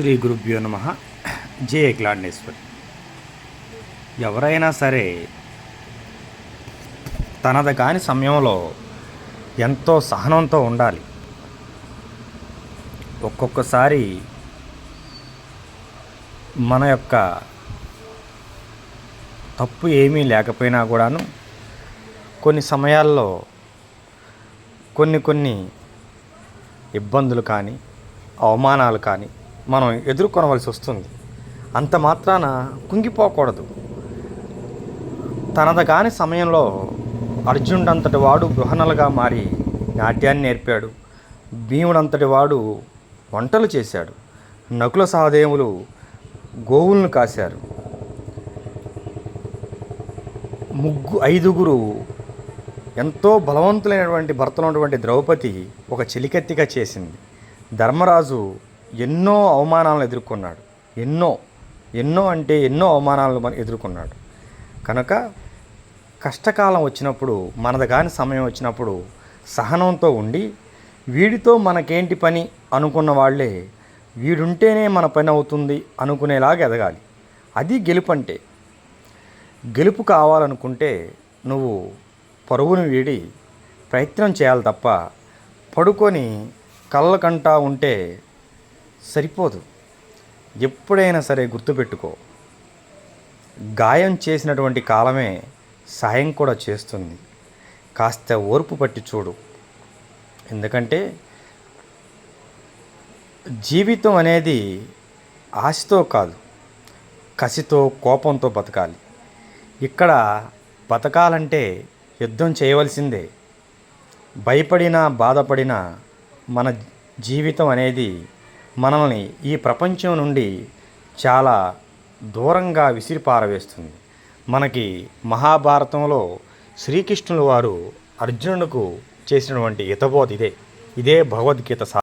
శ్రీ గురుభ్యో నమ. జే క్లాండేశ్వరి ఎవరైనా సరే తనది కాని సమయంలో ఎంతో సహనంతో ఉండాలి. ఒక్కొక్కసారి మన యొక్క తప్పు ఏమీ లేకపోయినా కూడాను కొన్ని సమయాల్లో కొన్ని కొన్ని ఇబ్బందులు కానీ అవమానాలు కానీ మనం ఎదుర్కొనవలసి వస్తుంది. అంత మాత్రాన కుంగిపోకూడదు. తనద కాని సమయంలో అర్జునుడంతటి వాడు గృహణలుగా మారి నాట్యాన్ని నేర్పాడు. భీముడంతటి వాడు వంటలు చేశాడు. నకుల సహదేవులు గోవులను కాశారు. ముగ్గు ఐదుగురు ఎంతో బలవంతులైనటువంటి భర్తలు ఉన్నటువంటి ద్రౌపది ఒక చెలికత్తిగా చేసింది. ధర్మరాజు ఎన్నో అవమానాలను ఎదుర్కొన్నాడు. ఎన్నో ఎన్నో అంటే ఎన్నో అవమానాలను మన- ఎదుర్కొన్నాడు. కనుక కష్టకాలం వచ్చినప్పుడు మనది కాని సమయం వచ్చినప్పుడు సహనంతో ఉండి వీడితో మనకేంటి పని అనుకున్న వాళ్ళే వీడుంటేనే మన పని అవుతుంది అనుకునేలాగా ఎదగాలి. అది గెలుపు అంటే గెలుపు కావాలనుకుంటే నువ్వు పరుగును వీడి ప్రయత్నం చేయాలి తప్ప పడుకొని కళ్ళకంటా ఉంటే సరిపోదు. ఎప్పుడైనా సరే గుర్తుపెట్టుకో గాయం చేసినటువంటి కాలమే సాయం కూడా చేస్తుంది. కాస్త ఓర్పు పట్టి చూడు. ఎందుకంటే జీవితం అనేది ఆశతో కాదు కసితో కోపంతో బతకాలి. ఇక్కడ బతకాలంటే యుద్ధం చేయవలసిందే. భయపడినా బాధపడినా మన జీవితం అనేది మనల్ని ఈ ప్రపంచం నుండి చాలా దూరంగా విసిరిపారవేస్తుంది. మనకి మహాభారతంలో శ్రీకృష్ణుల వారు అర్జునుడికి చేసినటువంటి హితబోధ ఇదే. ఇదే భగవద్గీత సా